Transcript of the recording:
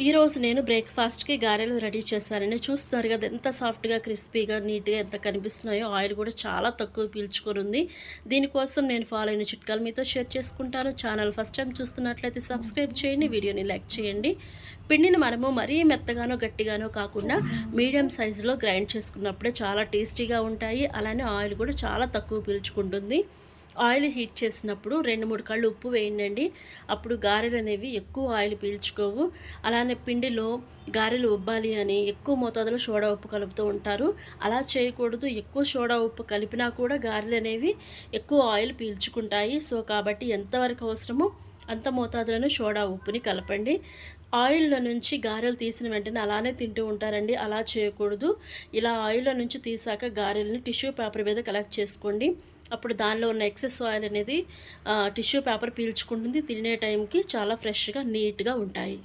ఈరోజు నేను బ్రేక్ఫాస్ట్కి గారెలు రెడీ చేశానని చూస్తున్నారు కదా ఎంత సాఫ్ట్గా క్రిస్పీగా నీట్గా ఎంత కనిపిస్తున్నాయో. ఆయిల్ కూడా చాలా తక్కువ పీల్చుకొని ఉంది. దీనికోసం నేను ఫాలో అయిన చిట్కాలు మీతో షేర్ చేసుకుంటాను. ఛానల్ ఫస్ట్ టైం చూస్తున్నట్లయితే సబ్స్క్రైబ్ చేయండి వీడియోని లైక్ చేయండి. పిండిని మనము మరీ మెత్తగానో గట్టిగానో కాకుండా మీడియం సైజులో గ్రైండ్ చేసుకున్నప్పుడే చాలా టేస్టీగా ఉంటాయి. అలానే ఆయిల్ కూడా చాలా తక్కువ పీల్చుకుంటుంది. ఆయిల్ హీట్ చేసినప్పుడు రెండు మూడు కళ్ళు ఉప్పు వేయండి. అప్పుడు గారెలు అనేవి ఎక్కువ ఆయిల్ పీల్చుకోవు. అలానే పిండిలో గారెలు ఉబ్బాలి అని ఎక్కువ మోతాదులో సోడా ఉప్పు కలుపుతూ ఉంటారు. అలా చేయకూడదు. ఎక్కువ సోడా ఉప్పు కలిపినా కూడా గారెలు అనేవి ఎక్కువ ఆయిల్ పీల్చుకుంటాయి. సో కాబట్టి ఎంతవరకు అవసరమో అంత మోతాదులను సోడా ఉప్పుని కలపండి. ఆయిల్లో నుంచి గారెలు తీసిన వెంటనే అలానే తింటూ ఉంటారండి. అలా చేయకూడదు. ఇలా ఆయిల్లో నుంచి తీసాక గారెలని టిష్యూ పేపర్ మీద కలెక్ట్ చేసుకోండి. అప్పుడు దానిలో ఉన్న ఎక్సెస్ ఆయిల్ అనేది టిష్యూ పేపర్ పీల్చుకుంటుంది. తినే టైంకి చాలా ఫ్రెష్గా నీట్గా ఉంటాయి.